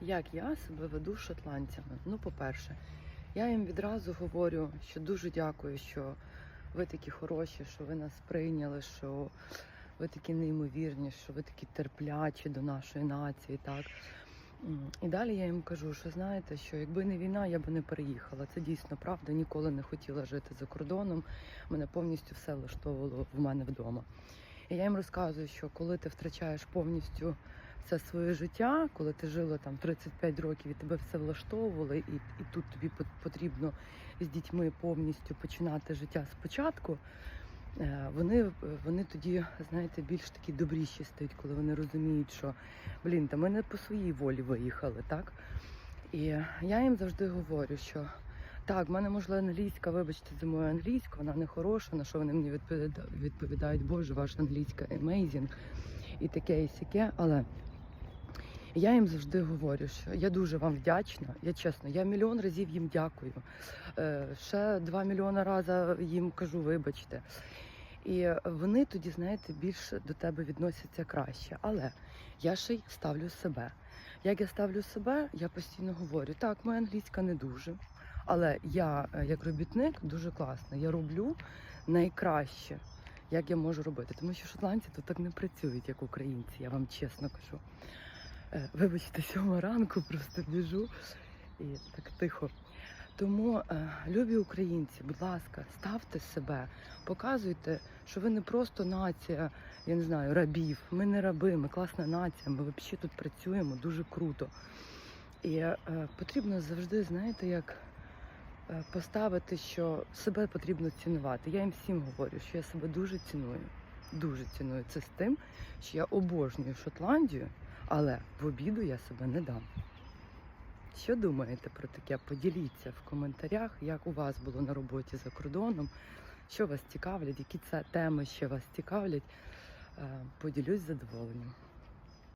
як я себе веду з шотландцями. Ну, по-перше, я їм відразу говорю, що дуже дякую, що ви такі хороші, що ви нас прийняли, що ви такі неймовірні, що ви такі терплячі до нашої нації. Так. І далі я їм кажу, що знаєте, що якби не війна, я би не переїхала. Це дійсно правда. Ніколи не хотіла жити за кордоном. Мене повністю все влаштовувало в мене вдома. І я їм розказую, що коли ти втрачаєш повністю все своє життя, коли ти жила там 35 років і тебе все влаштовувало, і, і тут тобі потрібно з дітьми повністю починати життя спочатку. е, Вони, вони тоді, знаєте, більш такі добріші стають, коли вони розуміють, що блін, та ми не по своїй волі виїхали, так? І я їм завжди говорю, що так, в мене можливо англійська, вибачте за мою англійську, вона не хороша, на що вони мені відповіда- відповідають, Боже, ваша англійська amazing і таке, і сяке, але я їм завжди говорю, що я дуже вам вдячна. Я чесно, я мільйон разів їм дякую. Е, ще два мільйони разів їм кажу, вибачте. І вони тоді, знаєте, більше до тебе відносяться краще. Але я ще й ставлю себе. Як я ставлю себе, я постійно говорю, так, моя англійська не дуже. Але я, е, як робітник, дуже класна. Я роблю найкраще, як я можу робити. Тому що шотландці тут так не працюють, як українці, я вам чесно кажу. Е, Вибачте, сьома ранку просто біжу і так тихо. Тому, е, любі українці, будь ласка, ставте себе, показуйте, що ви не просто нація, я не знаю, рабів. Ми не раби, ми класна нація, ми взагалі тут працюємо дуже круто. І е, потрібно завжди, знаєте, як поставити, що себе потрібно цінувати. Я їм всім говорю, що я себе дуже ціную. Дуже ціную це з тим, що я обожнюю Шотландію, але в обіду я себе не дам. Що думаєте про таке? Поділіться в коментарях, як у вас було на роботі за кордоном, що вас цікавлять, які це теми ще вас цікавлять. Е, Поділюсь задоволенням.